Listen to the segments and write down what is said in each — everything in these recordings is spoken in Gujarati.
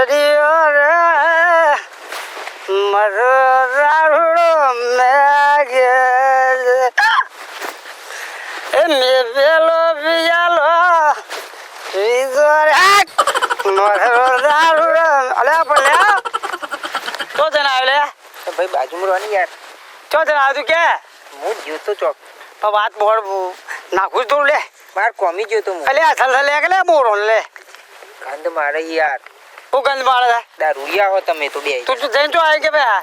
સદીઓ રે મરો રાડુડો મેગે એ મે પેલો બીજાલો બીજો રે. મારો રાડુડો અલ્યા પણ લ્યા ચો જણ આવ્યો લે ભાઈ બાજુ મરવાની યાર. તો જણ આવ્યું તું કે? હું જોતો ચોક. પણ વાત બોળ નાખું તું લે. બાર કોમી જોતો તો અલે થલ લે કે લે બોરો લે. ગંધ મારે યાર. હું ગંદ માળે દારૂ દારૂડિયા હો તમે તો બે. તું તું જઈને જો આવી કે ભાઈ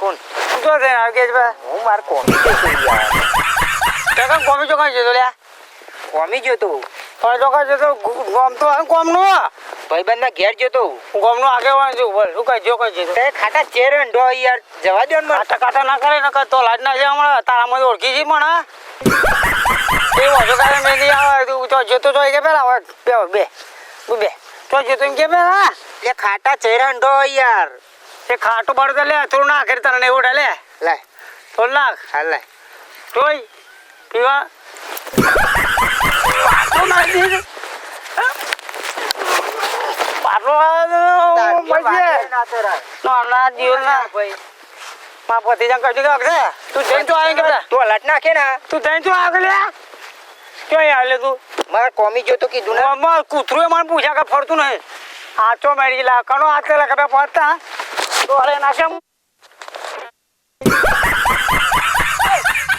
કોણ? તું જો જઈને આવી કે ભાઈ. હું માર કોમી યાર. કાકા કોમી ચોકા જતો લે કોમી જોતો પણ ચોકા જતો ગોમ તો આ ગોમનું ભાઈબંધ ના ઘેર જોતો ગોમ નો આગળ વાળું છું. બોલ હું કાઈ જો કાઈ જતો તે. ખાટા ચેર ડો યાર. જવા દે ને મને. કાટા કાટા ના કરે નકર તો લાજ ના છે હમણાં. તારા મને ઓળખી છી પણ હા? એ વાજો કાલે મેં નહીં આવે. તું તો જતો તો કે પેલા બે બે તું બે તો જતો કે પેલા એ ખાટા ચેર અંડો હોય યાર. એ ખાટું બાળું તો લે થોડું ના કરી તને એવું લે લાય થોડું નાખ હા લે. જોઈ પીવા. નાખી પછી ના તો નાખે લે. કોમી કીધું કૂતરું મને પૂછ્યા કે ફરતું નહીં. કનો હાથે લા કબે પહોંચતા તો અરે નાશે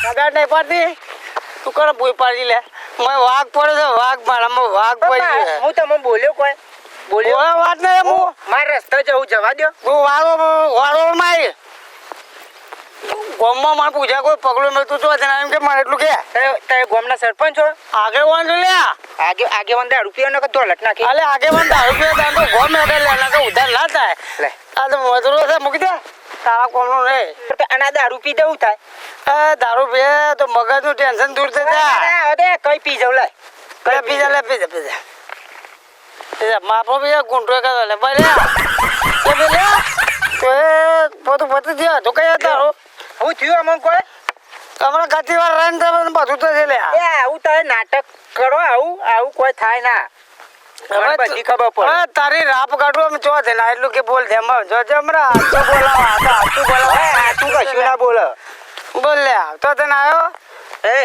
કદાચ નહીં પડતી? તું કરે ભૂઈ પાડી લે. મને વાઘ પડ્યો છે વાઘ મારામાં વાઘ પડી હું તમને બોલ્યો કોઈ? બોલ્યો? વાત નહીં હું મારે રસ્તો જવું જવા દો હું વાળો વાળો મારી. ગોમમાં મને પૂછ્યા કોઈ પગલું મળતું તું તો એમ કે મારે એટલું કે. તમે ગોમના સરપંચ છો? આગળ વાંધો લે. આગે આગેવાન દારૂ રૂપિયા ને તો લટ નાખી અલે આગેવાન દારૂ પીએ દાન તો ગોમ મેડલ લે ના ઉધાર ના થાય. લે. આ તો મજૂરો છે મૂકી દે. તારા કોમનો રે. તો આના દારૂ પી દેવું થાય એ દારૂ પીએ તો મગજનું ટેન્શન દૂર થઈ જાય. અરે કઈ પી જાવ લે. લે પીજા લે પીજા પીજા પીજા માપો પીજા ગુંટો કરે લે. ભાઈ લે. લે પી લે. તો એ બધું પતી ગયો. તો કઈ તારું હું થયું અમુક કોઈ હમણાં ખાતી વાર રહીને તમે બધું તો છે લે એ આવું તમે નાટક કરો આવું આવું કોઈ થાય ના. તારી રાપ કાઢવા અમે ચો છે ના એટલું કે બોલ દે એમાં જો જમરા હાચું બોલાવા કશું ના બોલ. બોલ લે તો તને આવ્યો? એ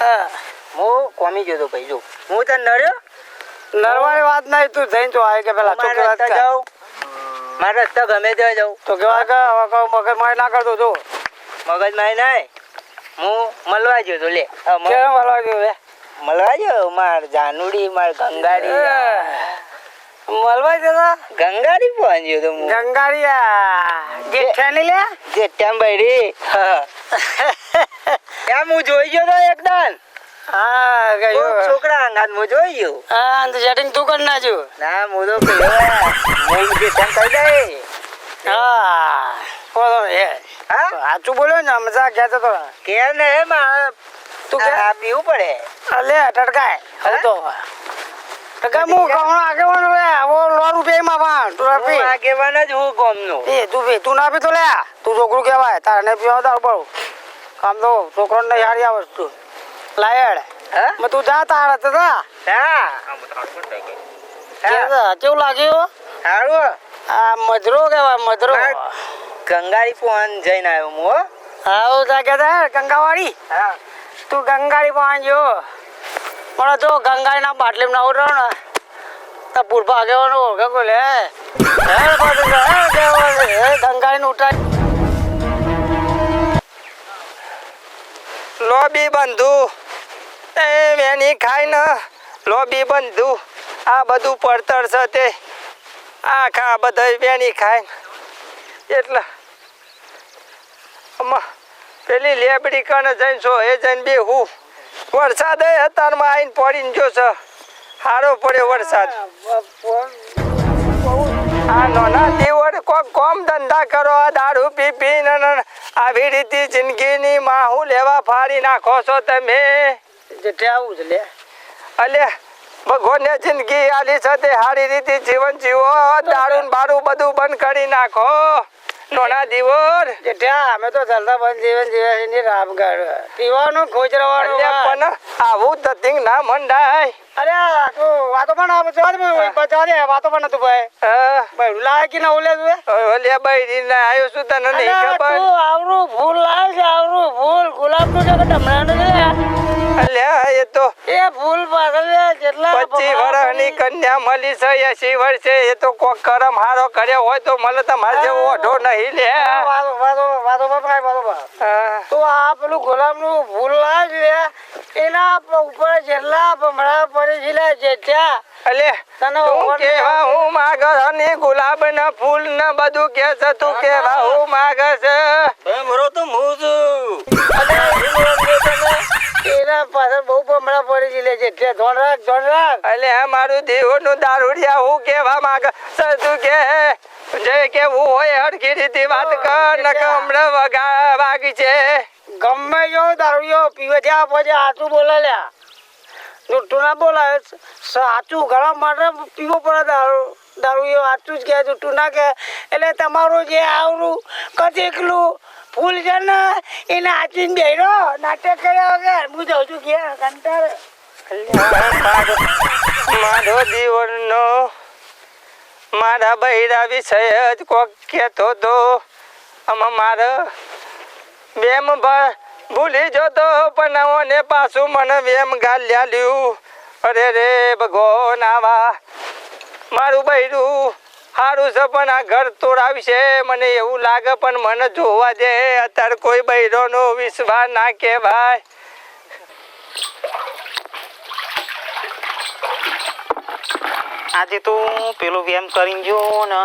હા. હું કોમી ગયો તો ભાઈ જો. હું તને નડ્યો? નરવાની વાત નહીં તું જઈને જો આવે કે પેલા છોકરા. જાઉં. મારા રસ્તા ગમે ત્યાં જાઉં. તો કેવા કે મગજ મારી ના કરતો તું. મગજ માય નહીં. હું મળવા ગયો તો લે. મ- મળવા ગયો લે? મળવા ગયો. માર જાનુડી માર ગંગાડી. મળવા જતા ગંગાડી પહોંચ્યો તો હું. ગંગાડીયા જેઠાની લે? જેઠામ બૈરી એમ હું જોઈ ગયો તો એકદમ. હા ગયો છોકરા અંગાત હું જોઈ હા તો સેટિંગ તું કરી ના હું તો કહ્યું હું હા બોલો એ હા. સાચું બોલ્યો ને મજા કહેતો તો. કે ને મારે તું તું કે? આ પીવું પડે. અલે ટડકાય હવે તો. ટકા હું કહું આગેવાનો લે આવો લો રૂપિયા માં તું ના હું પી આગેવાન જ હું ગોમનો. એ તું પી તું ના પી તો લે. તું છોકરું કહેવાય તારે પીવા દાવ બહુ કામ તો છોકરો ને હારી આ વસ્તુ લાયડ. હે? તું જા તારે તો જા. હા? કેવું લાગ્યું? સારું આ મજરો કહેવાય મધરો. ગંગારી પોન જઈને આવ્યો હું હો. આવું તા કે ગંગાવાડી હા. તું ગંગારી પોન જો. પણ જો ગંગારી ના બાટલી ના ઉડો ને તો પૂર્વા આગેવાનો ઓળખે કોલે હે? હે હે ગંગાડી ને ઉઠાય લોબી બંધુ. એ વેની ખાય ન લોબી બંધુ. આ બધું પડતર છે તે. આખા બધા વેણી ખાય એટલે પેલી લેબડી કને જઈને છો એ જઈને બે હું. વરસાદ અત્યારમાં આવીને પડીને જો છે. સારો પડ્યો વરસાદ. આ નાના દીવડ કોક કોમ ધંધા કરો, આ દારૂ પી પી ને ને આવી રીતે જિંદગીની માહું લેવા ફાડી નાખો છો તમે. આવું છે લે. અલે ભગવાને જિંદગી આલી સાથે સારી રીતે જીવન જીવો. દારૂ બારું બધું બંધ કરી નાખો. નોના દીવોર. જેઠા અમે તો ચાલતા બંધ જીવન જીવે ની રામગઢ. પીવાનું ખોજ રહેવાનું પણ આવું ધતિંગ ના મંડાય. અરે તો વાતો પણ આ બચવા દે ભાઈ, દે વાતો પણ નતું ભાઈ. હા. ભાઈ લાય કે ના ઉલે તું ઓલે બૈરી ના આવ્યો છું તને નહીં ખબર? આવરું ફૂલ લાવે છે આવરું ફૂલ ગુલાબનું છે કે ટમણાનું છે? અલ્યા એ તો એ ફૂલ પાછળ જેટલા જેટલા પચીસ વર્ષની કન્યા મળી છે એસી વર્ષે એ તો કોક કરમ હારો કર્યો હોય તો મને તમારે જેવો ઓઢો નહીં લે. તો આ પેલું ગુલાબનું ફૂલ લાવે છે એના ઉપર જેટલા ભમરા પડે છે લે જેઠા અલે તું કેવા હું માગર અને ગુલાબ ના ફૂલ ને બધું કે છે તું કેવા હું માગર છે. ભમરો તો હું છું. એના પાછળ બહુ ભમરા પડે છે. લે જેઠા ધોન રાખ ધોન રાખ. આ મારું દેવનું દારૂડિયા હું કેવા માગ તું કે જે કેવું હોય હરખી રીતે વાત કર ને કમળ વગા વાગી છે. ગમે જો દારૂયો પીવે ત્યાં પછી સાચું બોલે લ્યા. જુઠ્ઠું ના બોલાય સાચું ઘણા માટે પીવો પડે દારૂ દારૂયો સાચું જ કહે જુઠ્ઠું ના કહે. એટલે તમારું જે આવડું કચેકલું ફૂલ છે ને એ નાચીને બેરો નાટક કર્યા વગર. હું જાઉં છું ઘેર, કંટાળે. માધો દીવનનો મારા બૈરા વિષય જ કોક કેતો તો, આમાં મારે બેમ ભૂલી જતો, પણ ઓને પાછું મને વેમ ગાલ્યા લ્યું. અરે રે ભગવાન આવા, મારું બૈરું સારું છે, પણ આ ઘર તોડાવશે. મને એવું લાગે, પણ મને જોવા દે. અત્યારે કોઈ બૈરોનો વિશ્વાસ ના કહેવાય. આજે તો પેલો વેમ કરીને જો ને,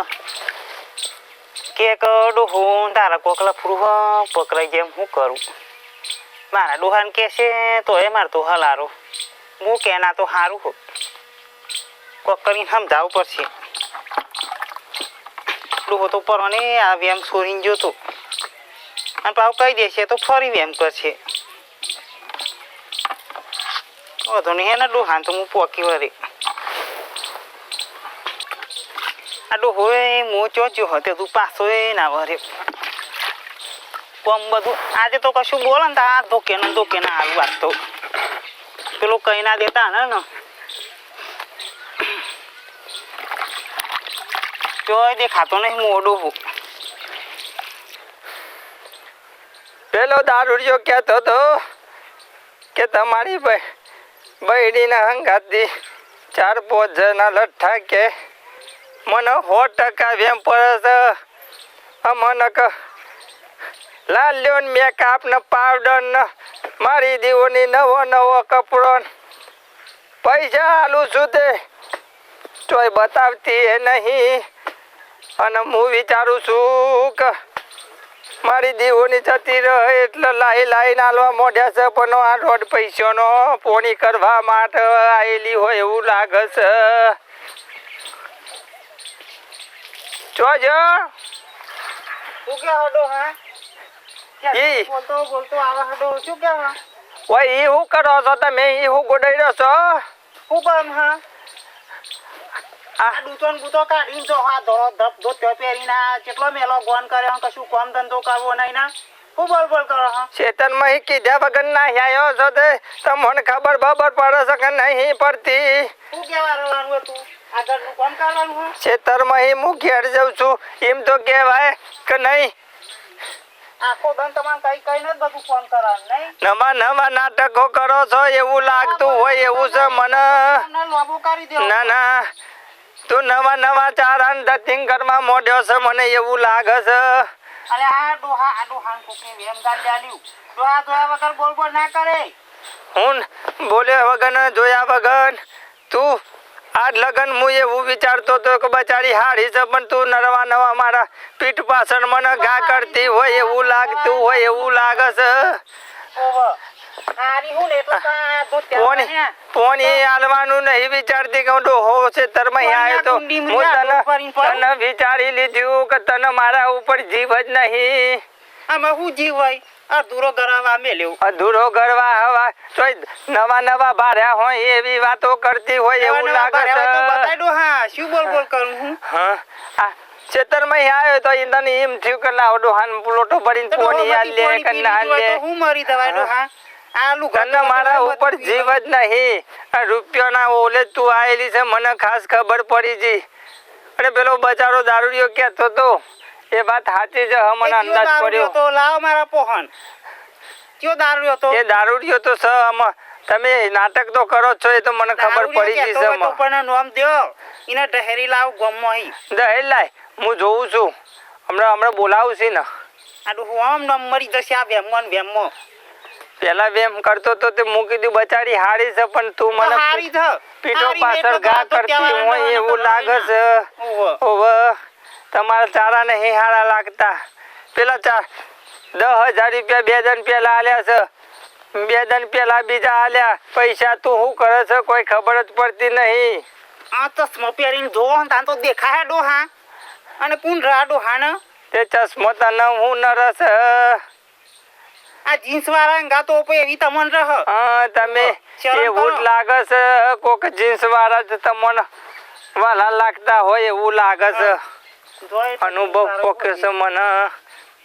કેક ડોહો, તારા કોકલા ફ્રૂ પકડાઈ જેમ હું કરું? મારા ડોહાને કે છે તો એ મારે તો હલારો. હું કેના તો સારું હો કોક કરીને સમજાવવું પડશે. ડોહો તો અને આ વેમ છોડીને જોતો અને પાવ કહી દેશે તો ફરી વેમ કરશે. વધુ નહીં હે ને ડોહાને તો હું પોકી વળી. આડો હોય મો ચોચ્યો હતો, તું પાછો એ ના વરે કોમ બધું, આજે તો કશું બોલે ને તો આ ધોકે ને ધોકે ના આવી વાત તો. પેલું કઈ ના દેતા ને. ચોય દેખાતો નહીં મોડું હું પેલો દારૂડિયો કહેતો હતો કે તમારી બૈડીના હંગાતી ચાર પાંચ જણા લઠ્ઠા કે મને સો ટકા વેમ પડે છે. મને ક લાલ્યો ને મેકઅપ ને પાવડર ને મારી દીવોની નવો નવો કપડો પૈસા આલું છું તે. તોય બતાવતી એ નહીં. અને હું વિચારું છું કે મારી દીવોની જતી રહે એટલે લાઈ લાઈને આલવા મોઢ્યા છે પણ આ રોડ પૈસાનો પોણી કરવા માટે આવેલી હોય એવું લાગે છે. જોજો ઓય ઈ શું કરો છો તમે? ઈ શું ગોડાઈ રહ્યો છો? શું કરમ હા. આ આ દૂધો બૂતો કાઢીને જો હા ધોળો ધપ ધોત્યો પહેરીને આ કેટલો મેલો ગોન કર્યો કશું કોમ ધંધો કરવો નહીં ના? ચેતનમાં ઈ કીધા વગર ના આવ્યો છો તે તમને ખબર બબર પડે છે કે નહીં પડતી. હતું? કરવાનું હા? હું ઘેર જાઉં છું. એમ તો કહેવાય કે નહીં. આખો દન તમારે કઈ કઈ નથી બધું ફોન કરવાનું નહીં? નવા નવા નાટકો કરો છો એવું લાગતું હોય એવું છે મને. ના ના. તું નવા નવા ચારણ ધતિંગ ઘરમાં મોડ્યો છે મને એવું લાગે છે. અરે આ ડોહા આ ડોહાન કોકે વેમ ગાલ લ્યાલ્યું ડોહા જોયા વગર બોલ બોલ ના કરે. હું બોલ્યા વગર જોયા વગર. તું આ લગન હું એવું વિચારતો હતો કે બચારી હારી છે પણ તું નરવા નવા મારા પીઠ પાછળ મને ઘા કરતી હોય એવું લાગતું હોય એવું લાગે છે. ઓવર હારી હું ને એટલે તો આ ધોત્યા પોણી હે. પોણી આલવાનું નહીં વિચારતી કે હું ડોહો છે તરમાં આવ્યો તો. હું તને તને વિચારી લીધું કે તને મારા ઉપર જીવ જ નહીં. આમાં હું જીવ હોય? અધૂરો ગરાવા મેલ્યો અધૂરો ગરવા હવા. નવા નવા ભાર્યા હોય એવી વાતો કરતી હોય એવું લાગે છે. બતાડો હા શું બોલ બોલ કરું હું? હા. આ ખેતરમાં આવ્યો તો તને એમ થયું કે લાવ ડોહાન લોટો ભરીને તો પોણી લે બધી કે ના હું મરી ડોહા આ લુગડા મારા ઉપર જીવ જ નહીં. આ રૂપિયાના ઓલે તું આવેલી છે મને ખાસ ખબર પડી જી અને પેલો બચારો દારૂડિયો કહેતો તો એ વાત સાચી છે મને અંદાજ પડ્યો. તો? લાવ મારા પોહન. કયો દારૂ હતો એ દારૂડિયો તો છે તમે નાટક તો કરો છો એ તો મને ખબર પડી ગઈ છે તો પણ નામ દ્યો. એને ડહેરી લાવ ગમો અહીં દહેજ લાય હું જોઉં છું. હમણાં હમણાં બોલાવું છે ને. આ ડોહો આમ નમ મરી જશે આ વેમો ને વેમો. પેલા વેમ કરતો તો તે મૂકી દીધું બચારી હારી છે પણ તું મને હારી છે? પીઠો પાછળ ઘા કરતી હું એવું લાગે છે. ઓહો. તમારા ચારા નહીં હારા લાગતા. પેલા ચાર દસ હજાર રૂપિયા બે જણ પેલા આલ્યા છે. બે દન પેલા બીજા આલ્યા. પૈસા તું શું કરે છે? કોઈ ખબર જ પડતી નહીં. આ ચશ્મો પહેરીને જોવો ને તાન તો દેખાય ડોહા. અને પૂન રા ડોહા ને તે ચશ્મો તને હું નરસ આ જીન્સ વાળા ગા તો એવી તમન રહ. હા તમે એવું લાગે છે કોક જીન્સ વાળા જ તમન વાલા લાગતા હોય એવું લાગે છે. અનુભવ પોકે છે મને.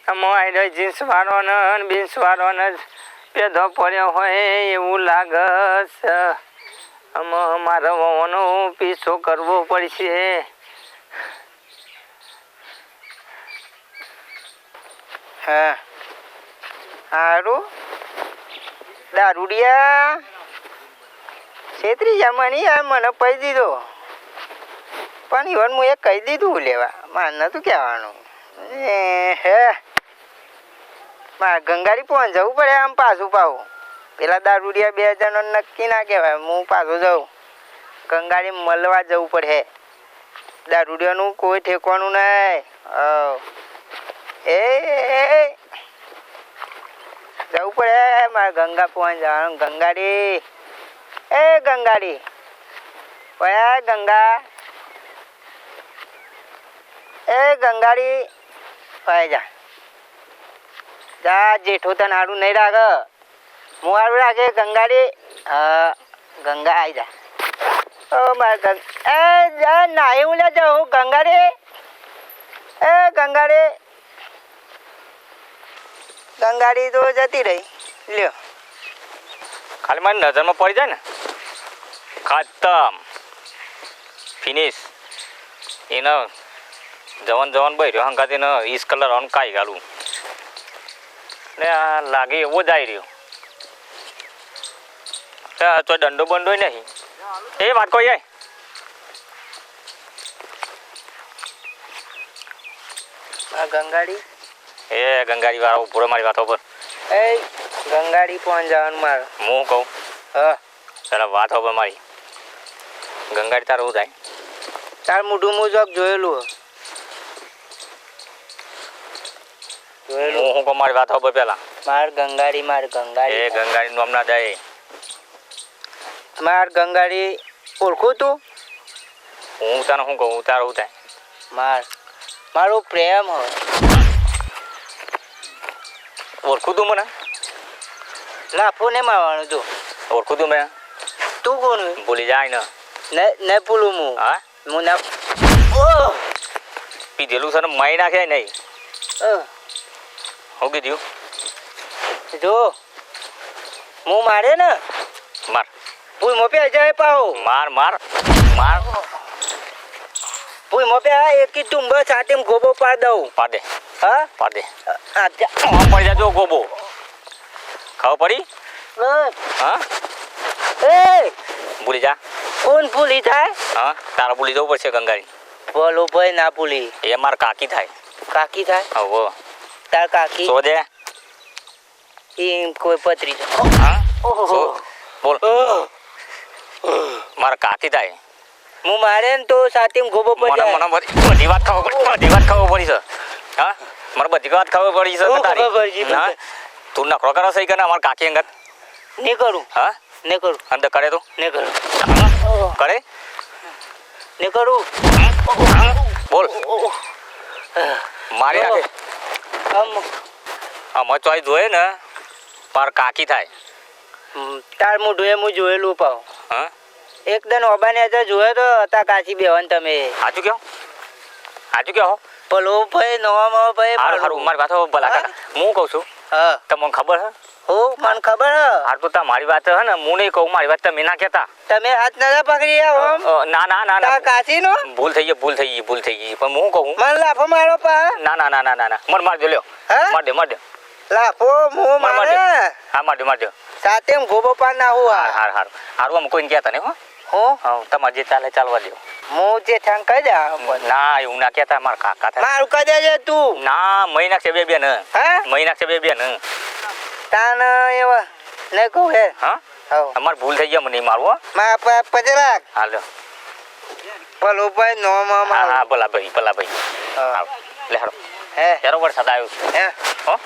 આમાં જીન્સ વાળો ને બીન્સ વાળો ને જ પેદો પડ્યો હોય એવું લાગે છે. મારે વહુનો પીછો કરવો પડશે. હા. હારું. દારૂડિયા છેતરી જા મને, યાર મને પૈ દીધો. પણ ઈવન હું એ કહી દીધું લેવા. મારે નતું કહેવાનું. એ હે. મારે ગંગારી પહોંચ જવું પડે આમ પાછું પાવું પેલા દારૂડિયા બે જણો નક્કી ના કહેવાય. હું પાછું જાઉં. ગંગારી મળવા જવું પડે. દારૂડિયાનું કોઈ ઠેકવાનું નહીં. એ. મારે ગંગા પહોંચ જવાનું. ગંગાડી. એ ગંગાડી. ઓય ગંગા. એ ગંગાડી. ભાઈ જા. જા, જેઠું તને હારું નહીં રાખ હું હારું રાખે ગંગાડી. હા, ગંગા આવી જા. ઓ મારે ગંગ. એ જા, નાહી હું લે જાઉં ગંગાડી. એ ગંગાડી. ગંગાડી તો જતી રહી. લ્યો. ખાલી મારી નજરમાં પડી જાય ને. ખતમ. ફિનિશ એનો જવાન જવાન રહ્યો હંકાત એનો ઈસ કલર આનું કાઈ ગાલું ને આ લાગે એવો જ આવી રહ્યો. તો દંડો બંડો નહીં. એ વાત કોઈ જાય ગંગાડી? એ ગંગાડી વાળા પૂરો મારી વાતો પર. એ ગંગાડી પણ જવાનું મારે. હું કહું? હા. વાત પર મારી. ગંગાડી તારું થાય? તાર મોઢું હું જોક જોયેલું જોયેલું. હું કહું મારી વાત પર પેલા માર ગંગાડી માર એ ગંગાડી ગંગારી નામ ના દે. માર ગંગાડી ઓળખું તું? હું તને શું કહું? તારું થાય? માર. મારો પ્રેમ હો. ઓળખું તું મને? લાફો ને મારવાનું તું. ઓળખું તું મેં? તું કોણ? ભૂલી જાય ને. ને ને ભૂલું હું. હા? હું ના પીધેલું છે ને માઈ નાખે નહીં. હું કીધું? જો હું મારે ને? માર. પૂઈ મોપે જાય પાઓ માર માર માર. પૂઈ મોપે આ એક કીધું બસ સાથે ગોબો પાડ દઉં. પાડે. હા? પાડે. આ જા. પડી જાજો ગોબો. ખબર પડી? હા. એ! ભૂલી જા. કોણ ભૂલી થાય હા તારા ભૂલી જવું પડશે ગંગારી બોલો ભાઈ ના ભૂલી. એ માર કાકી થાય. કાકી થાય? હવો તાર કાકી? સો દે એમ કોઈ પતરી હા? ઓહો. બોલ! મારા કાકી થાય. હું મારે ને તો સાથે ગોબો પડી મને મને બધી બધી વાત ખબર પડી બધી વાત ખબર પડી છે. હા? મને બધી વાત ખબર પડી છે તારી. હા? તું નખરો કરો સહી કે ના મારા કાકી અંગત? નહીં કરું. હા? નહીં કરું. અંદર કરે તું? નહીં કરું. કરે? નહીં કરું. બોલ. મારી નાખે આમ. ચોઈ જોઈએ ને માર કાકી થાય. તાર મોઢું એ હું જોયેલું પાવ. હા? એક દન ઓબાને જોયો તો હતા કાચી બેવાન તમે. સાચું કહો સાચું કહો ભલો ભાઈ નવામાં ભાઈ હારું હારું મારી વાતો ભલા હા? કાકા. હું? કહું છું હા. તમને ખબર હે? હો? મને ખબર હે? હાર તો તા મારી વાત હે ને હું નહીં કહું મારી વાત તમે ના કહેતા. તમે હાથ ના પકડી આવો ના ના ના ના. કાચી નો ભૂલ થઈ ગઈ ભૂલ થઈ ગઈ ભૂલ થઈ ગઈ. પણ હું કહું. મને લાફો મારો પા. ના ના ના ના ના મર માર દે લ્યો? માર દે માર દે લાફો મો માર હા માર. દે માર દે સાથે ગોબો પા ના હું હાર હાર હાર. હારું આમ કોઈને કહેતા નહીં હો. હું? હા તમારે જે ચાલે ચાલવા દો હું જે થંગ કહી દે ના એવું ના કહેતા મારા કાકા થાય મારું કહી દેજે તું. ના મહિના છે બે બેન. હે? મહિના છે બે બેન. તાન એવા ને કહું હે. હા? અમાર ભૂલ થઈ ગયા મને મારવું હો. મા પજરા હાલો. ભલો ભાઈ નો માં હા હા ભલા ભાઈ ભલા ભાઈ. હા. લે હાલો હે. હેરો વરસાદ આવ્યો છે. હે. હો?